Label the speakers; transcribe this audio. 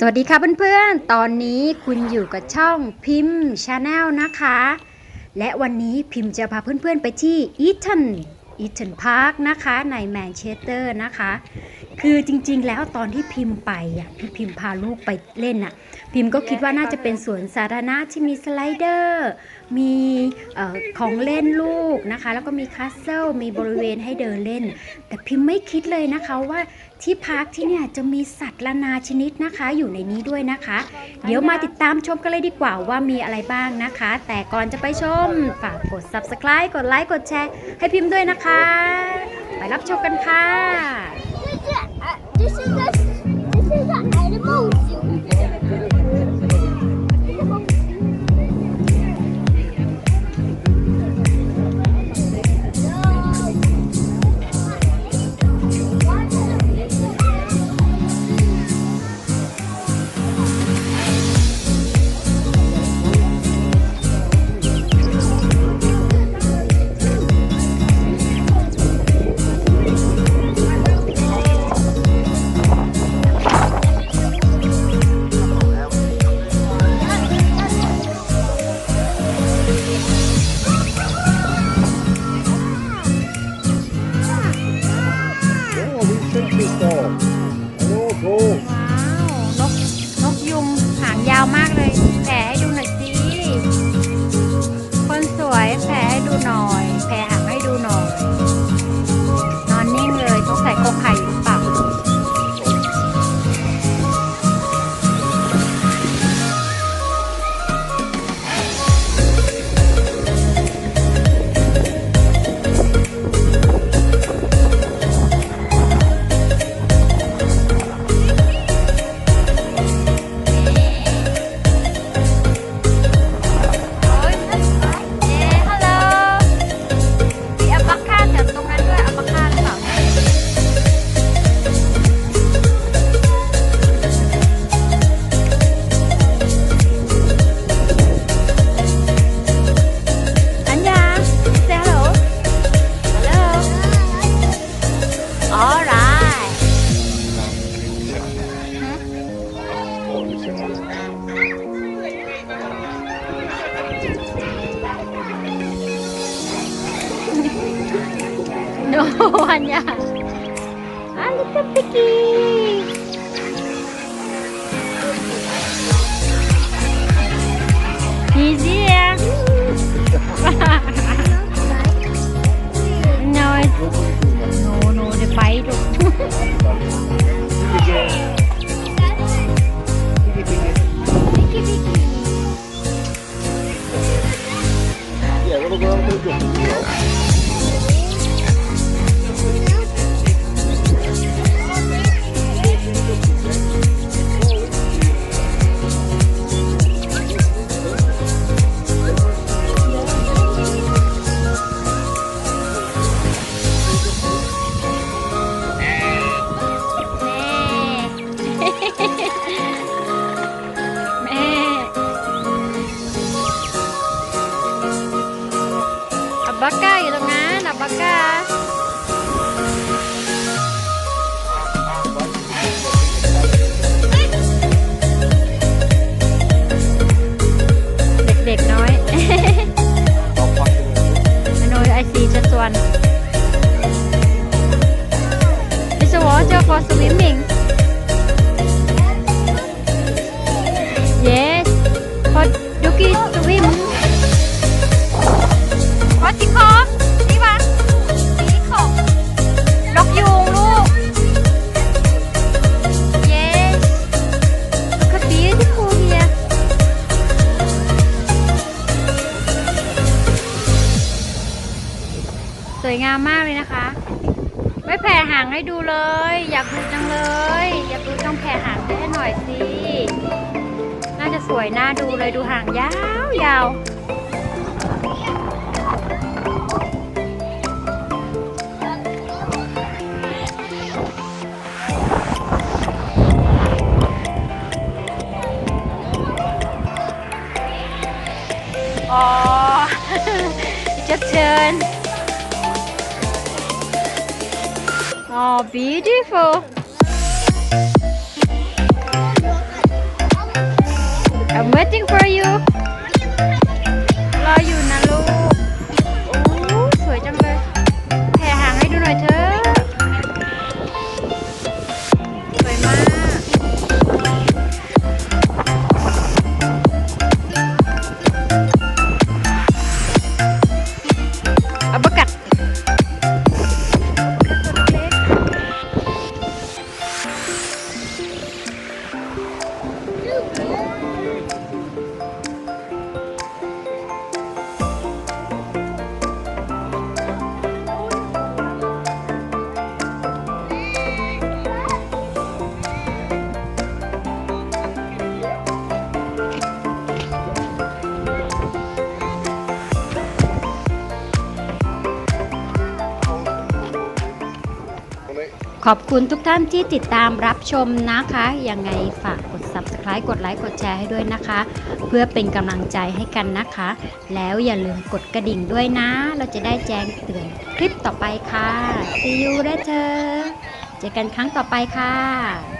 Speaker 1: สวัสดีค่ะเพื่อนๆ ตอนนี้คุณอยู่กับช่องพิมพ์ชาแนลนะคะ และวันนี้พิมพ์จะพาเพื่อนๆไปที่อีตันอีตันพาร์คนะคะในแมนเชสเตอร์นะคะ คือจริงๆแล้วตอนที่พิมพ์ไปอะพี่พิมพ์พาลูกไปเล่นอะ พิมพ์ก็คิดว่าน่าจะเป็นสวนสาธารณะที่มีสไลเดอร์ มีออของเล่นลูกนะคะ แล้วก็มีคาสเซิลมีบริเวณให้เดินเล่น แต่พิมพ์ไม่คิดเลยนะคะว่าที่พาร์คที่เนี่ยจะมีสัตว์ละนาชนิดนะคะ อยู่ในนี้ด้วยนะคะ เดี๋ยวมาติดตามชมกันเลยดีกว่าว่ามีอะไรบ้างนะคะ แต่ก่อนจะไปชม ฝากกด subscribe กดไลค์กดแชร์ให้พิมพ์ด้วยนะคะ ไปรับชมกันค่ะ อันยาอันลิาก้าอยู่ตรงนั้นดับปาก้าเด็กๆน้อยอนุไอซีจะจวน Mr. Water ะฟอ swimming วยงามมากเลยนะคะ ไม่แผ่หางให้ดูเลย อยากดูจังเลย อยากดูต้องแผ่หางให้หน่อยสิ น่าจะสวยน่าดูเลยดูหางยาวยาว Oh, beautiful. I'm waiting for you. ขอบคุณทุกท่านที่ติดตามรับชมนะคะ ยังไงฝากกด subscribe กดไลค์กดแชร์ให้ด้วยนะคะ เพื่อเป็นกำลังใจให้กันนะคะ แล้วอย่าลืมกดกระดิ่งด้วยนะ เราจะได้แจ้งเตือนคลิปต่อไปค่ะ See you later เจอกันครั้งต่อไปค่ะ